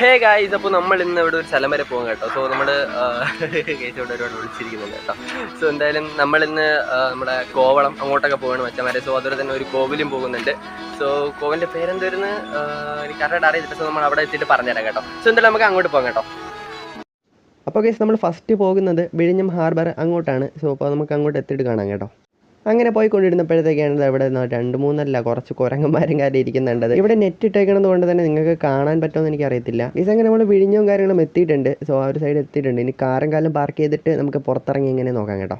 Hey guys അപ്പോൾ നമ്മൾ ഇന്ന് ഇവിടെ ഒരു സ്ഥലം വരെ പോകും കേട്ടോ. സോ നമ്മൾ കേസ് ഇവിടെ ഒരുപാട് വിളിച്ചിരിക്കുന്നുണ്ട് കേട്ടോ. സോ എന്തായാലും നമ്മൾ ഇന്ന് നമ്മുടെ കോവളം അങ്ങോട്ടൊക്കെ പോകണം മച്ചന്മാരെ. സോ അതുപോലെ തന്നെ ഒരു കോവിലും പോകുന്നുണ്ട്. സോ കോവിലിന്റെ പേരെന്തോരുന്ന് എനിക്ക് കറക്റ്റ് അറിയത്തില്ല. സോ നമ്മൾ അവിടെ എത്തിയിട്ട് പറഞ്ഞുതരാം കേട്ടോ. സോ എന്തായാലും നമുക്ക് അങ്ങോട്ട് പോകാം കേട്ടോ. അപ്പോൾ കേസ് നമ്മൾ ഫസ്റ്റ് പോകുന്നത് വിഴിഞ്ഞം ഹാർബർ അങ്ങോട്ടാണ്. സോ അപ്പോൾ നമുക്ക് അങ്ങോട്ട് എത്തിയിട്ട് കാണാം കേട്ടോ. അങ്ങനെ പോയിക്കൊണ്ടിരുന്നപ്പോഴത്തേക്കാണ് ഇവിടെ രണ്ട് മൂന്നല്ല കുറച്ച് കുരങ്ങന്മാരും കാര്യം ഇരിക്കുന്നുണ്ട് ഇവിടെ നെറ്റ് ഇട്ടേക്കണത് കൊണ്ട് തന്നെ നിങ്ങൾക്ക് കാണാൻ പറ്റുമെന്ന് എനിക്ക് അറിയത്തില്ല ഇത് അങ്ങനെ നമ്മൾ വിഴിഞ്ഞവും കാര്യങ്ങളും എത്തിയിട്ടുണ്ട്. സോ ആ ഒരു സൈഡ് എത്തിയിട്ടുണ്ട്. ഇനി കാറും കാലം പാർക്ക് ചെയ്തിട്ട് നമുക്ക് പുറത്തിറങ്ങി ഇങ്ങനെ നോക്കാം കേട്ടോ.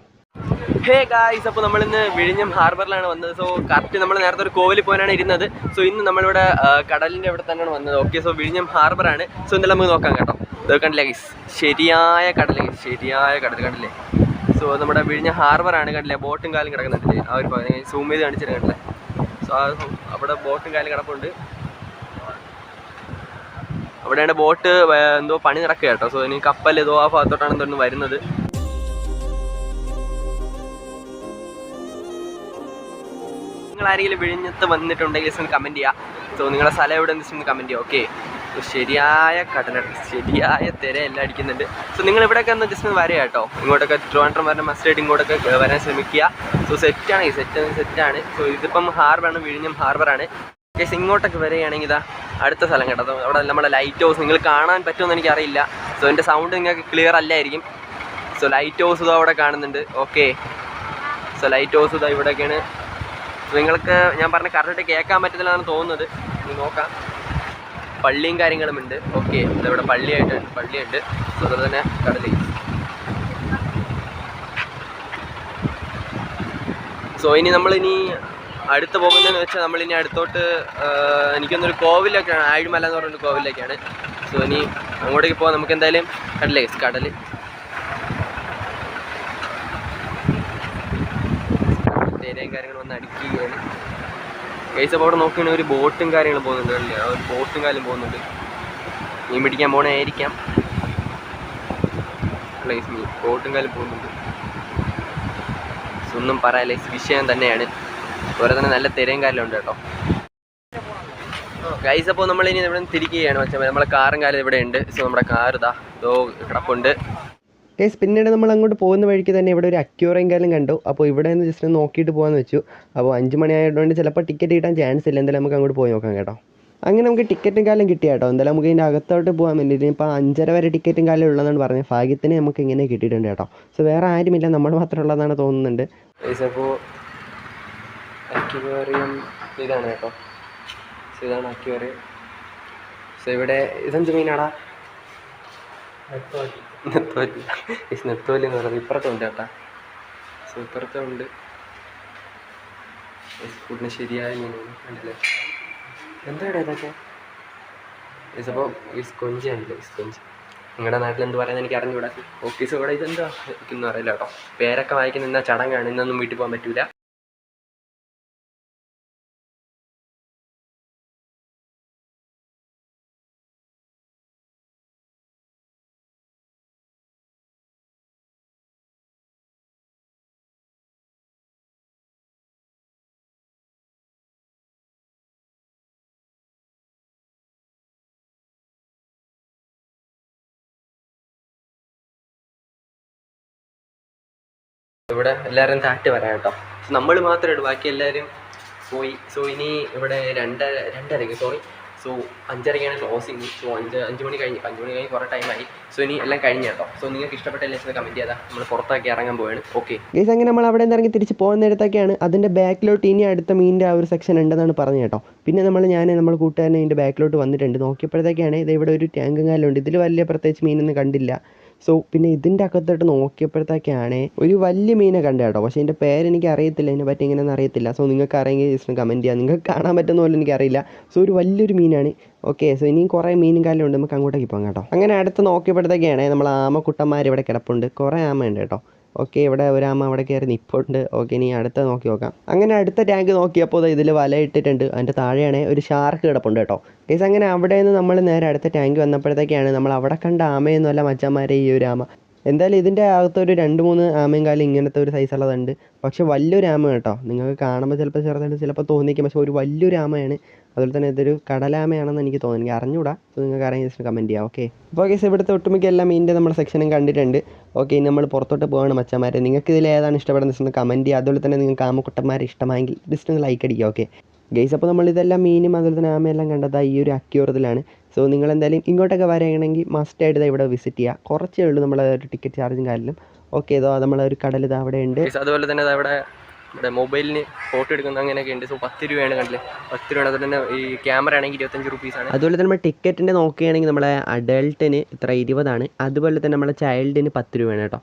ഹേ ഗായ്സ് അപ്പോൾ നമ്മളിന്ന് വിഴിഞ്ഞം ഹാർബറിലാണ് വന്നത്. സോ കറക്റ്റ് നമ്മൾ നേരത്തെ ഒരു കോവിൽ പോകാനാണ് ഇരുന്നത്. സോ ഇന്ന് നമ്മളിവിടെ കടലിന്റെ ഇവിടെ തന്നെയാണ് വന്നത്. ഓക്കെ സോ വിഴിഞ്ഞം ഹാർബറാണ്. സോ എന്തായാലും നമുക്ക് നോക്കാം കേട്ടോ. കണ്ടില്ലേ ഗൈസ് ശരിയായ കടൽ ശരിയായ കടൽ കണ്ടില്ലേ? സോ നമ്മുടെ വിഴിഞ്ഞ ഹാർബറാണ് കണ്ടില്ലേ? ബോട്ടും കാലും കിടക്കുന്നുണ്ടല്ലേ ആ ഒരു സൂം ചെയ്ത് കാണിച്ചിട്ട് സോ അവിടെ ബോട്ടും കാലും കിടപ്പുണ്ട്. അവിടെയാണ് ബോട്ട് എന്തോ പണി നടക്കുക കേട്ടോ. സോ ഇനി കപ്പൽ ഏതോ ആ ഭാഗത്തോട്ടാണ് എന്തോ വരുന്നത്. നിങ്ങൾ ആരെങ്കിലും വിഴിഞ്ഞത്ത് വന്നിട്ടുണ്ടെങ്കിൽ കമന്റ് ചെയ്യുക സോ നിങ്ങളുടെ സ്ഥലം എവിടെ എന്ന് കമന്റ് ചെയ്യുക ഓക്കെ ശരിയായ കടന ശരിയായ തിര എല്ലാം അടിക്കുന്നുണ്ട്. സോ നിങ്ങൾ ഇവിടെയൊക്കെ ഒന്ന് ജസ്റ്റ് ഒന്ന് കേട്ടോ. ഇങ്ങോട്ടൊക്കെ ട്രിവാൻഡ്രം വരണ മസ്റ്റായിട്ട് ഇങ്ങോട്ടൊക്കെ വരാൻ ശ്രമിക്കുക. സോ സെറ്റാണ് ഈ സെറ്റ് സെറ്റാണ് സോ ഇതിപ്പം ഹാർബർ ഹാർബറാണ് വിഴിഞ്ഞം ഹാർബറാണ് കേസ് ഇങ്ങോട്ടൊക്കെ വരികയാണെങ്കിൽ ഇതാ അടുത്ത സ്ഥലം കേട്ടോ. അവിടെ നമ്മുടെ ലൈറ്റ് ഹൗസ് നിങ്ങൾ കാണാൻ പറ്റുമെന്ന് എനിക്കറിയില്ല. സോ എന്റെ സൗണ്ട് നിങ്ങൾക്ക് ക്ലിയർ അല്ലായിരിക്കും. സോ ലൈറ്റ് ഹൗസ് ഇതാ അവിടെ കാണുന്നുണ്ട്. ഓക്കെ സോ ലൈറ്റ് ഹൗസ് ഇതാ ഇവിടെയൊക്കെയാണ്. നിങ്ങൾക്ക് ഞാൻ പറഞ്ഞ കറക്റ്റായിട്ട് കേൾക്കാൻ പറ്റത്തില്ലെന്നാണ് തോന്നുന്നത്. നോക്കാം. പള്ളിയും കാര്യങ്ങളും ഉണ്ട്. ഓക്കെ ഇതവിടെ പള്ളിയായിട്ട് പള്ളിയുണ്ട്. അതുപോലെ തന്നെ കടലിൽ സോ ഇനി നമ്മളിനി അടുത്ത് പോകുന്നതെന്ന് വെച്ചാൽ നമ്മളിനി അടുത്തോട്ട് എനിക്കൊന്നൊരു കോവിലൊക്കെയാണ്. ആഴിമല എന്ന് പറഞ്ഞൊരു കോവിലൊക്കെയാണ്. സോ ഇനി അങ്ങോട്ടേക്ക് പോകാൻ നമുക്ക് എന്തായാലും കടലേ കടൽ തേരയും കാര്യങ്ങളും ഒന്ന് അടിക്കുകയാണ്. കേസ് അപ്പോൾ അവിടെ നോക്കുകയാണെങ്കിൽ ഒരു ബോട്ടും കാര്യങ്ങളും പോകുന്നുണ്ട് അല്ലേ? ഒരു ബോട്ടും കാര്യം പോകുന്നുണ്ട്. മീൻ പിടിക്കാൻ പോണേ ആയിരിക്കാം പ്ലേസ് മീൻ ബോട്ടും കാര്യം പോകുന്നുണ്ട്. ഒന്നും പറയാല്ല വിഷയം തന്നെയാണ്. അതുപോലെ തന്നെ നല്ല തിരയും കാര്യം ഉണ്ട് കേട്ടോ. ഗൈസ് അപ്പോൾ നമ്മളിനി ഇവിടെ തിരിക്കുകയാണ്. പക്ഷേ നമ്മളെ കാറും കാലം ഇവിടെ ഉണ്ട്. സോ നമ്മുടെ കാർ ഇതാ ഇതോ കിടപ്പുണ്ട്. കേസ് പിന്നീട് നമ്മൾ അങ്ങോട്ട് പോകുന്ന വഴിക്ക് തന്നെ ഇവിടെ ഒരു അക്യൂറെങ്കിലും കാലം കണ്ടു. അപ്പോൾ ഇവിടെ നിന്ന് ജസ്റ്റ് നോക്കിയിട്ട് പോകാമെന്ന് വെച്ചു. അപ്പോൾ അഞ്ച് മണിയായതുകൊണ്ട് ചിലപ്പോൾ ടിക്കറ്റ് കിട്ടാൻ ചാൻസ് ഇല്ല. എന്തായാലും നമുക്ക് അങ്ങോട്ട് പോയി നോക്കാം കേട്ടോ. അങ്ങനെ നമുക്ക് ടിക്കറ്റും കാലം കിട്ടിയ കേട്ടോ. എന്തായാലും നമുക്ക് ഇതിന്റെ അകത്തോട്ട് പോകാൻ വേണ്ടിയിട്ട് ഇപ്പോൾ അഞ്ചര വരെ ടിക്കറ്റും കാലം ഉള്ളതെന്നാണ് പറഞ്ഞത് ഭാഗ്യത്തിന് നമുക്ക് ഇങ്ങനെ കിട്ടിയിട്ടുണ്ട് കേട്ടോ. സോ വേറെ ആരുമില്ല. നമ്മൾ മാത്രം ഉള്ളതാണ് തോന്നുന്നുണ്ട്. ഗൈസ് അപ്പോൾ അക്യൂറിയം ഇതാണ് കേട്ടോ. ഇതാണ് അക്യൂറിയം സോ ഇവിടെ ഇതെന്ത് മീനാടാ? നെത്തോലി നെത്തോലി എന്ന് പറയുന്നത് ഇപ്പുറത്തും ഉണ്ട് കേട്ടാ. സോ ഇപ്പുറത്തും ഉണ്ട്. ഫുഡിന് ശരിയായ മീനാണ്. കണ്ടില്ലേ? എന്താടാ ഇതൊക്കെ? ഗൈസ് അപ്പോൾ കൊഞ്ചി കൊഞ്ചാണ് ഗൈസ് കൊഞ്ച് നിങ്ങളുടെ നാട്ടിൽ എന്ത് പറയുന്നത് എനിക്ക് അറിഞ്ഞുകൂടാ ഓഫീസ് ഇവിടെ ഇതെന്താ? എനിക്കൊന്നും അറിയില്ല കേട്ടോ. പേരൊക്കെ വായിക്കുന്ന എന്നാ ചടങ്ങാണ്. ഇന്നൊന്നും വീട്ടിൽ പോകാൻ പറ്റൂല. ഇവിടെ എല്ലാവരും താറ്റ് വരാം കേട്ടോ. നമ്മൾ മാത്രമേ ഉള്ളൂ ബാക്കി എല്ലാവരും പോയി. സോ ഇനി ഇവിടെ രണ്ടര രണ്ടരയ്ക്ക് സോറി സോ അഞ്ചരയ്ക്കാണ് ക്ലോസിങ് സോ അഞ്ച് അഞ്ച് മണി കഴിഞ്ഞ് അഞ്ച് മണി കഴിഞ്ഞ് കുറേ ടൈമായി സോ ഇനി എല്ലാം കഴിഞ്ഞ കേട്ടോ. സോ നിങ്ങൾക്ക് ഇഷ്ടപ്പെട്ട എല്ലാ കമന്റ് ചെയ്താൽ നമ്മൾ പുറത്താക്കി ഇറങ്ങാൻ പോവാണ്. ഓക്കെ ഗൈസ് അങ്ങനെ നമ്മൾ അവിടെ ഇറങ്ങി തിരിച്ച് പോകുന്നിടത്തൊക്കെയാണ് അതിന്റെ ബാക്കിലോട്ട് ഇനി അടുത്ത മീനിന്റെ ആ ഒരു സെക്ഷൻ ഉണ്ടെന്നാണ് പറഞ്ഞു കേട്ടോ. പിന്നെ നമ്മൾ ഞാൻ നമ്മൾ കൂട്ടുകാരനെ ഇതിന്റെ ബാക്കിലോട്ട് വന്നിട്ടുണ്ട്. നോക്കിയപ്പോഴത്തേക്കാണ് ഇത് ഇവിടെ ഒരു ടാങ്കും കാലുണ്ട്. ഇതിൽ വലിയ പ്രത്യേകിച്ച് മീനൊന്നും കണ്ടില്ല. സോ പിന്നെ ഇതിന്റെ അകത്തോട്ട് നോക്കിയപ്പോഴത്തേക്കാണ് ഒരു വലിയ മീനെ കണ്ട കേട്ടോ. പക്ഷേ ഇതിന്റെ പേരെനിക്ക് അറിയത്തില്ല ഇതിനെ പറ്റി എങ്ങനെയാണെന്ന് അറിയത്തില്ല. സോ നിങ്ങൾക്ക് അറിയെങ്കിൽ ജസ്റ്റ് കമന്റ് ചെയ്യാം. നിങ്ങൾക്ക് കാണാൻ പറ്റുന്ന പോലെ എനിക്കറിയില്ല. സോ ഒരു വലിയൊരു മീനാണ്. ഓക്കെ സോ ഇനിയും കുറേ മീനും കാലം ഉണ്ട്. നമുക്ക് അങ്ങോട്ടേക്ക് പോകാം കേട്ടോ. അങ്ങനെ അടുത്ത് നോക്കിയപ്പോഴത്തേക്കാണ് നമ്മൾ ആമക്കുട്ടന്മാർ ഇവിടെ കിടപ്പുണ്ട്. കുറേ ആമയുണ്ട് കേട്ടോ. ഓക്കെ ഇവിടെ ഒരാമ അവിടെ കയറി നിപ്പുണ്ട് ഓക്കെ ഇനി അടുത്ത നോക്കി നോക്കാം. അങ്ങനെ അടുത്ത ടാങ്ക് നോക്കിയപ്പോൾ ഇതിൽ വല ഇട്ടിട്ടുണ്ട്. അതിന്റെ താഴെയാണ് ഒരു ഷാർക്ക് കിടപ്പുണ്ട് കേട്ടോ. കേസ് അങ്ങനെ അവിടെ നിന്ന് നമ്മൾ നേരെ അടുത്ത ടാങ്ക് വന്നപ്പോഴത്തേക്കാണ് നമ്മൾ അവിടെ കണ്ട ആമയെന്നല്ല മച്ചന്മാരെ ഈ ഒരു ആമ. എന്തായാലും ഇതിന്റെ അകത്തൊരു രണ്ട് മൂന്ന് ആമയും കാലം ഇങ്ങനത്തെ ഒരു സൈസുള്ളതുണ്ട് പക്ഷെ വലിയൊരു ആമ കേട്ടോ. നിങ്ങൾക്ക് കാണുമ്പോൾ ചിലപ്പോൾ ചെറുതായിട്ട് ചിലപ്പോൾ തോന്നിക്കും പക്ഷെ ഒരു വലിയൊരു ആമയാണ്. അതുപോലെ തന്നെ ഇതൊരു കടലാമയാണെന്ന് എനിക്ക് തോന്നുന്നു. എനിക്ക് അറിഞ്ഞൂടാ അപ്പോൾ നിങ്ങൾക്ക് അറിയാൻ ജസ്റ്റ് കമന്റ് ചെയ്യാം. ഓക്കെ അപ്പോൾ കേസ് ഇവിടുത്തെ ഒട്ടുമിക്ക എല്ലാം മീനിന്റെ നമ്മുടെ സെക്ഷനും കണ്ടിട്ടുണ്ട്. ഓക്കെ ഇനി നമ്മൾ പുറത്തോട്ട് പോകണം മച്ചന്മാരെ. നിങ്ങൾക്ക് ഇതിൽ ഏതാണ് ഇഷ്ടപ്പെടുന്നത്? കമന്റ് ചെയ്യുക. അതുപോലെ തന്നെ നിങ്ങൾക്ക് ആമക്കുട്ടന്മാരെ ഇഷ്ടമായെങ്കിൽ ജസ്റ്റ് ഒന്ന് ലൈക്ക് അടിക്കുക. ഓക്കെ ഗെയ്സ് അപ്പോൾ നമ്മൾ ഇതെല്ലാം മീനും അതുപോലെ തന്നെ ആമയെല്ലാം കണ്ടത് ഈ ഒരു അക്യൂറത്തിലാണ് സോ നിങ്ങൾ എന്തായാലും ഇങ്ങോട്ടൊക്കെ വരികയാണെങ്കിൽ മസ്റ്റായിട്ട് ഇവിടെ വിസിറ്റ് ചെയ്യുക കുറച്ചേ ഉള്ളൂ നമ്മളെ ഒരു ടിക്കറ്റ് ചാർജും കാര്യം ഓക്കെ ഇതോ നമ്മളെ ഒരു കടൽ ഇത് അവിടെ ഉണ്ട്. അതുപോലെ തന്നെ അവിടെ നമ്മുടെ ഇവിടെ മൊബൈലിന് ഫോട്ടോ എടുക്കുന്ന അങ്ങനെയൊക്കെ ഉണ്ട്. സോ പത്ത് രൂപയാണ് കണ്ടില്ലേ? പത്ത് രൂപയാണ്. അതുപോലെ തന്നെ ഈ ക്യാമറ ആണെങ്കിൽ ഇരുപത്തഞ്ച് റുപ്പീസാണ് അതുപോലെ തന്നെ നമ്മൾ ടിക്കറ്റിന്റെ നോക്കുകയാണെങ്കിൽ നമ്മളെ അഡൾട്ടിന് ഇത്ര ഇരുപതാണ്. അതുപോലെ തന്നെ നമ്മളെ ചൈൽഡിന് പത്ത് രൂപയാണ് കേട്ടോ.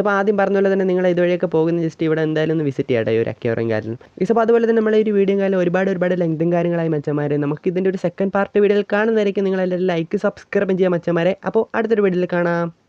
അപ്പോൾ ആദ്യം പറഞ്ഞ പോലെ തന്നെ നിങ്ങൾ ഇതുവഴിയൊക്കെ പോകുന്ന ജസ്റ്റ് ഇവിടെ എന്തായാലും ഒന്ന് വിസിറ്റ് ചെയ്യട്ടെ ഈ ഒരു അക്യൂറും കാര്യം. അപ്പോൾ അതുപോലെ തന്നെ നമ്മളെ ഒരു വീഡിയോ കാലം ഒരുപാട് ഒരുപാട് ലെങ്തും കാര്യങ്ങളായി മച്ചന്മാരെ നമുക്ക് ഇതിന്റെ ഒരു സെക്കൻഡ് പാർട്ട് വീഡിയോയിൽ കാണുന്നതായിരിക്കും. നിങ്ങളെല്ലാവരും ലൈക്ക് സബ്സ്ക്രൈബ് ചെയ്യാൻ മച്ചന്മാരെ. അപ്പോൾ അടുത്തൊരു വീഡിയോയിൽ കാണാം.